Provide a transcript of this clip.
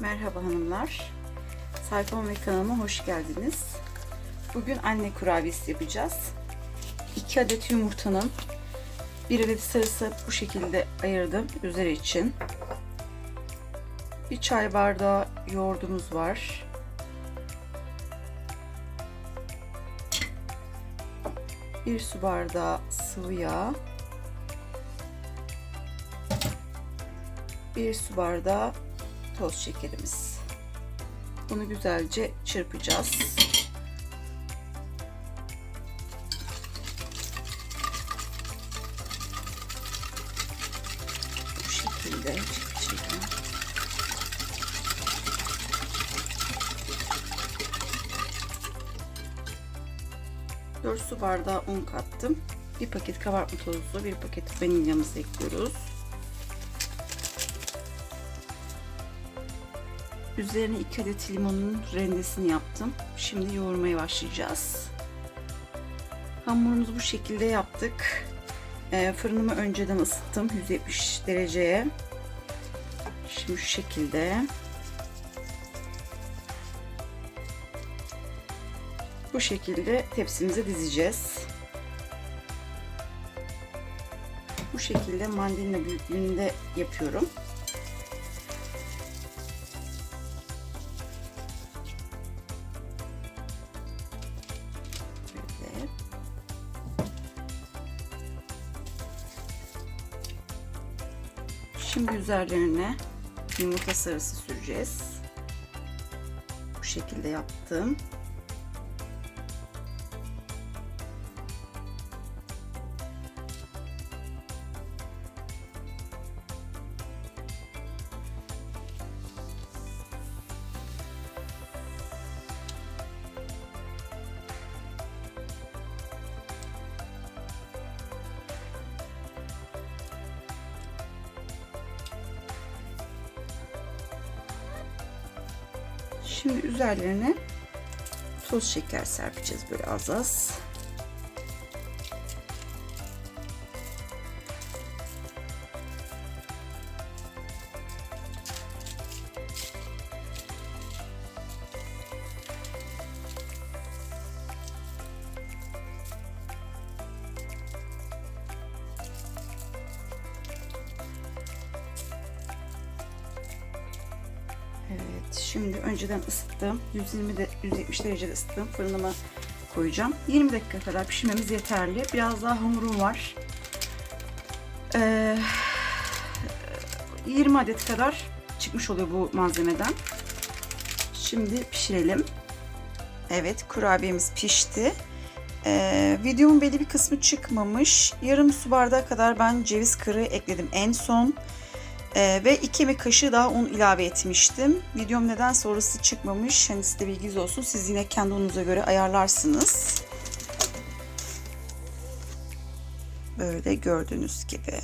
Merhaba hanımlar. Sayfam ve kanalıma hoş geldiniz. Bugün anne kurabiyesi yapacağız. 2 adet yumurtanın bir adet sarısı bu şekilde ayırdım üzeri için. Bir çay bardağı yoğurdumuz var. Bir su bardağı sıvı yağ. Bir su bardağı toz şekerimiz. Bunu güzelce çırpacağız. Bu şekilde çekeceğim. Dört su bardağı un kattım. Bir paket kabartma tozu, bir paket vanilyamızı ekliyoruz. Üzerine 2 adet limonun rendesini yaptım. Şimdi yoğurmaya başlayacağız. Hamurumuzu bu şekilde yaptık. Ee, fırınımı önceden ısıttım 170 dereceye. Şimdi şu şekilde. Bu şekilde tepsimize dizeceğiz. Bu şekilde mandalina büyüklüğünde yapıyorum. Şimdi üzerlerine yumurta sarısı süreceğiz. Bu şekilde yaptım. Şimdi üzerlerine toz şeker serpeceğiz böyle az az. Şimdi önceden ısıttım. 120 de 170 derecede ısıttım. Fırınıma koyacağım. 20 dakika kadar pişirmemiz yeterli. Biraz daha hamurum var. Ee, 20 adet kadar çıkmış oluyor bu malzemeden. Şimdi pişirelim. Evet, kurabiyemiz pişti. Ee, videomun belli bir kısmı çıkmamış. Yarım su bardağı kadar ben ceviz kırığı ekledim en son. Ee, ve 2 yemek kaşığı daha un ilave etmiştim. Videom neden sonrası çıkmamış. Hani size bilginiz olsun. Siz yine kendi ununuza göre ayarlarsınız. Böyle gördüğünüz gibi.